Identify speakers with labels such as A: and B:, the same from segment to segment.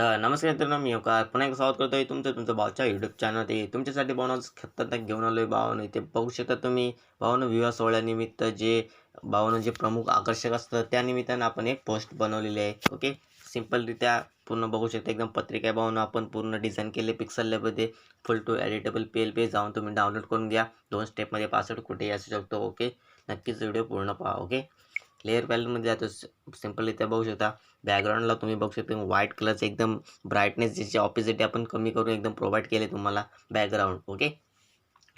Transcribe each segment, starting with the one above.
A: तर नमस्कार मित्रांनो मी का पुन्हा एक स्वागत करतो आहे तुमचं तुमचं भावच्या यूट्यूब चॅनल ते तुमच्यासाठी भावना खतरनाक घेऊन आलो आहे भावानं इथे बघू शकता तुम्ही भावानं विवाह सोहळ्यानिमित्त जे भावानं जे प्रमुख आकर्षक असतं त्या निमित्तानं आपण एक पोस्ट बनवलेली आहे. ओके? सिम्पलरित्या पूर्ण बघू शकता. एकदम पत्रिका भावनं आपण पूर्ण डिझाईन केले पिक्सल लॅबमध्ये full to editable P L P जाऊन तुम्ही डाउनलोड करून घ्या. दोन स्टेपमध्ये पासवर्ड कुठेही असू शकतो. ओके? नक्कीच व्हिडिओ पूर्ण पहा. ओके? लेअर पॅलेटमध्ये जातो. सिंपल इथे बघू शकता. बॅकग्राऊंडला तुम्ही बघू शकता. व्हाईट कलरचं एकदम ब्राईटनेस ज्याची ऑपोजिट आपण कमी करून एकदम प्रोव्हाइड केले तुम्हाला बॅकग्राऊंड ओके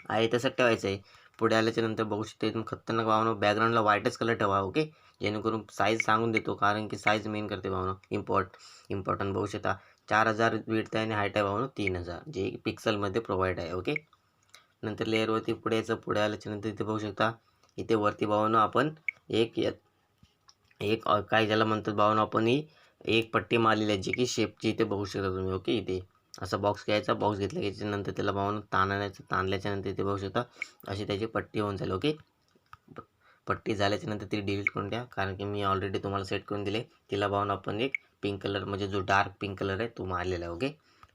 A: आहे तसं ठेवायचं आहे पुढे आल्याच्यानंतर बघू शकता एकदम खतरनाक भावना. बॅकग्राऊंडला व्हाईटच कलर ठेवा ओके जेणेकरून साईज सांगून देतो कारण की साईज मेन करते भावना. इम्पॉर्ट इम्पॉर्टंट बघू शकता. चार हजार विडत आहे आणि हाईट आहे भावना तीन हजार जे पिक्सलमध्ये प्रोव्हाइड आहे ओके नंतर लेअरवरती पुढे यायचं. पुढे आल्याच्यानंतर इथे बघू शकता. इथे वरती भावना आपण एक एक काय ज्याला म्हणतात भावना आपण ही एक पट्टी मारलेली आहे जी की शेपची इथे बघू शकता तुम्ही ओके इथे. असा बॉक्स घ्यायचा बॉक्स घेतला त्याच्यानंतर त्याला भावना ताणायचं ताणल्याच्या नंतर इथे बघू शकता अशी त्याची पट्टी होऊन जाईल ओके. पट्टी झाल्याच्यानंतर ती डिलीट करून द्या कारण की मी ऑलरेडी तुम्हाला सेट करून दिले तिला भावना आपण एक पिंक कलर म्हणजे जो डार्क पिंक कलर आहे तो मारलेला आहे ओके.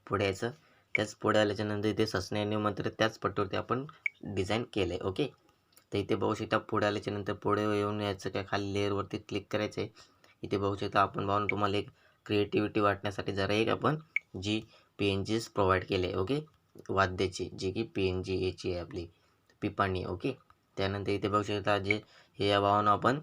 A: पुढे यायचं त्याच पुढे आल्याच्यानंतर इथे ससने आणि मात्र त्याच पट्टीवरती आपण डिझाईन केलं आहे ओके. तर इथे बघू शकता पुढे आल्याच्यानंतर पुढे येऊन यायचं काय खाली लेअरवरती क्लिक करायचं आहे इथे बघू शकता आपण पाहून तुम्हाला एक क्रिएटिव्हिटी वाटण्यासाठी जरा एक आपण G P N Gs provide केले आहे ओके वाद्याची जी की पी एन जी याची आहे आपली पिपाणी ओके त्यानंतर इथे बघू शकता जे हे या भावानं आपण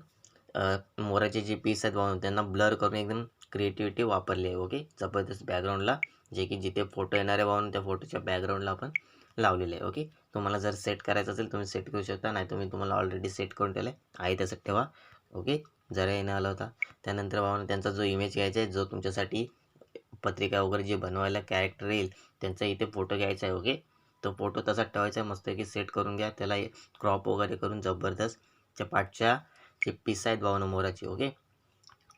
A: मोराचे जे पीस आहेत भावना त्यांना ब्लर करून एकदम क्रिएटिव्हिटी वापरली आहे ओके जबरदस्त बॅकग्राऊंडला जे की जिथे फोटो येणारे भावना त्या फोटोच्या बॅकग्राऊंडला आपण लावलेले आहे ओके तुम्हाला जर सेट करायचं असेल तुम्ही सेट करू शकता. नाही तुम्ही तुम्हाला ऑलरेडी सेट करून ठेवलं आहे आहे तसं ठेवा ओके जरा येणं आला होता. त्यानंतर भावना त्यांचा जो इमेज घ्यायचा आहे जो तुमच्यासाठी पत्रिका वगैरे जे बनवायला कॅरेक्टर येईल त्यांचा इथे फोटो घ्यायचा आहे ओके तो फोटो तसा ठेवायचा आहे मस्तपैकी सेट करून घ्या. त्याला क्रॉप वगैरे करून जबरदस्त त्या पाठच्या जे पीस आहेत भावनं मोराची ओके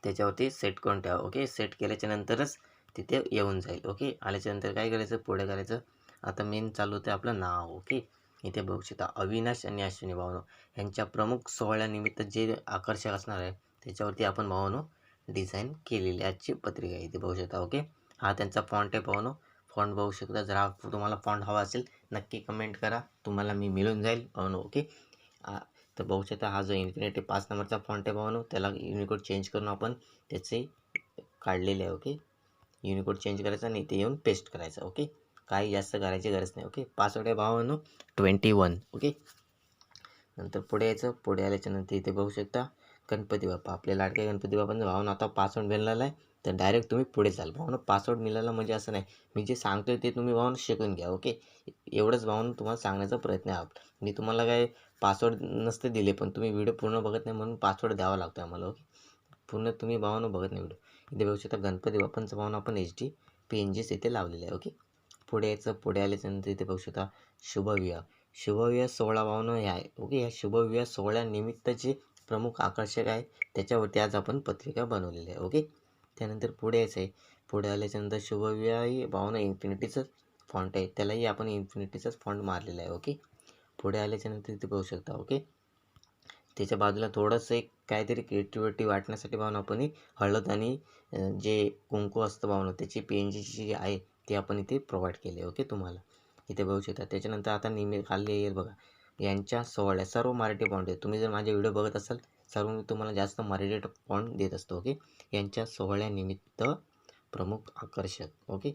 A: त्याच्यावरती सेट करून ठेवा ओके सेट केल्याच्या नंतरच तिथे येऊन जाईल ओके? आल्याच्यानंतर काय करायचं? पुढे करायचं आता मेन चालू होतं आपलं नाव ओके? इथे बघू शकता अविनाश आणि अश्विनी भावनो. यांच्या प्रमुख सोहळ्यानिमित्त जे आकर्षक असणार आहे त्याच्यावरती आपण भावनो डिझाईन केलेली आजची पत्रिका आहे. इथे बघू शकता ओके? हा त्यांचा फॉन्ट आहे भावनो. फॉन्ट बघू शकता जर हा तुम्हाला फॉन्ट हवा असेल नक्की कमेंट करा. तुम्हाला मी मिळून जाईल भावनो ओके? तर बघू शकता हा जो इन्फिनिटी पाच नंबरचा फॉन्ट आहे भावनो त्याला युनिकोड चेंज करून आपण त्याचे काढलेले आहे ओके? युनिकोड चेंज करायचा आणि इथे येऊन पेस्ट करायचा ओके काही जास्त करायची गरज नाही ओके पासवर्ड आहे भावानो ट्वेंटी वन ओके नंतर पुढे यायचं पुढे आल्याच्यानंतर इथे बघू शकता गणपती बाप्पा. आपल्या लाडक्या गणपती बाप्पांचा भावना आता पासवर्ड मिळाला आहे तर डायरेक्ट तुम्ही पुढे चाल. भावना पासवर्ड मिळाला म्हणजे असं नाही. मी जे सांगतोय ते तुम्ही भावना शिकून घ्या ओके एवढंच भावना तुम्हाला सांगण्याचा प्रयत्न आहे. मी तुम्हाला काय पासवर्ड नसते दिले पण तुम्ही व्हिडिओ पूर्ण बघत नाही म्हणून पासवर्ड द्यावा लागतो आम्हाला ओके पूर्ण तुम्ही भावना बघत नाही व्हिडिओ इथे बघू शकता गणपती बाप्पांचं भावना आपण एच डी पी एन जीस इथे लावलेलं आहे ओके पुढे यायचं पुढे आल्याच्यानंतर इथे बघू शकता शुभविवाह. शुभविवाह सोहळा भावना हे आहे ओके या शुभविवाह सोहळ्यानिमित्त जे प्रमुख आकर्षक आहे. त्याच्यावरती आज आपण पत्रिका बनवलेली आहे ओके त्यानंतर पुढे यायचं आहे. पुढे आल्याच्यानंतर शुभविवाह ही भावना इन्फिनिटीचंच फॉन्ट आहे. त्यालाही आपण इन्फिनिटीचाच फॉन्ट मारलेला आहे ओके पुढे आल्याच्यानंतर इथे बघू शकता ओके त्याच्या बाजूला थोडंसं एक काहीतरी क्रिएटिव्हिटी वाटण्यासाठी भावना आपण हळद आणि जे कुंकू असतं भावना त्याची पी एन जीची जी आहे ती आपण इथे प्रोव्हाइड केली आहे ओके तुम्हाला. इथे बघू शकता. त्याच्यानंतर आता नेहमी खाल्ली येईल बघा. यांच्या सोहळ्या सर्व मराठी पॉईंट आहेत. तुम्ही जर माझे व्हिडिओ बघत असाल सर्व मी तुम्हाला जास्त मराठी पॉईंट देत असतो ओके यांच्या सोहळ्यानिमित्त प्रमुख आकर्षक ओके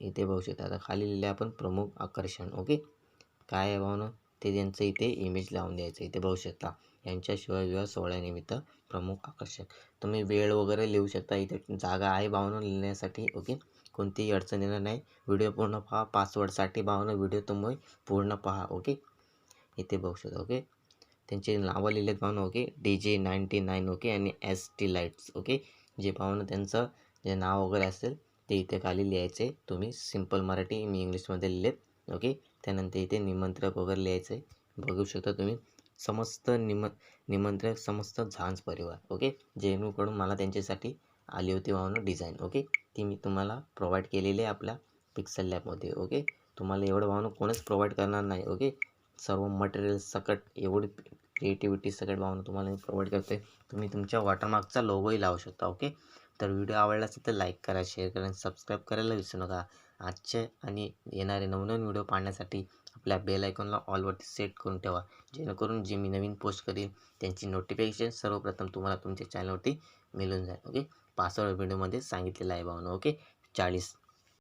A: इथे बघू शकता. आता खाली लिहिले आपण प्रमुख आकर्षण ओके काय आहे भावना? ते त्यांचं इथे इमेज लावून द्यायचं इथे बघू शकता. यांच्याशिवाय विवाह सोहळ्यानिमित्त प्रमुख आकर्षक. तुम्ही वेळ वगैरे लिहू शकता इथे जागा आहे भावना लिहिण्यासाठी ओके? कोणतीही अडचण येणार नाही. व्हिडिओ पूर्ण पहा पासवर्डसाठी भावना व्हिडिओ तुम्ही पूर्ण पहा ओके? इथे बघू शकता ओके? त्यांचे नावं लिहिलेत भावना okay? D J ninety nine okay? आणि एस टी लाईट्स ओके? जे भावना त्यांचं जे नाव वगैरे असेल ते इथे खाली लिहायचे. तुम्ही सिंपल मराठी मी इंग्लिशमध्ये लिहिलेत ओके? त्यानंतर इथे निमंत्रक वगैरे लिहायचं आहे बघू शकता तुम्ही. समस्त निम निमंत्रक समस्त झांज परिवार ओके? जेणूकडून मला त्यांच्यासाठी आली होती वाहनं डिझाईन ओके? ती मी तुम्हाला प्रोव्हाइड केलेली आहे आपल्या पिक्सल लॅबमध्ये ओके? तुम्हाला एवढं भावना कोणच प्रोव्हाइड करणार नाही ओके? सर्व मटेरियल सकट एवढी क्रिएटिव्हिटी सकट भावना तुम्हाला मी प्रोव्हाइड करते तुम्ही तुमच्या वॉटरमार्कचा लोगोही लावू शकता ओके? तर व्हिडिओ आवडला असेल तर लाईक करा शेअर करा आणि सबस्क्राईब करायला विसरू नका. आजचे आणि येणारे नवनवीन व्हिडिओ पाहण्यासाठी आपल्या बेल आयकॉनला ऑलवरती सेट करून ठेवा जेणेकरून जे मी नवीन पोस्ट करीन त्यांची नोटिफिकेशन सर्वप्रथम तुम्हाला तुमच्या चॅनलवरती मिळून जाईल ओके पासवर्ड व्हिडिओमध्ये सांगितलेलं आहे भावना ओके चाळीस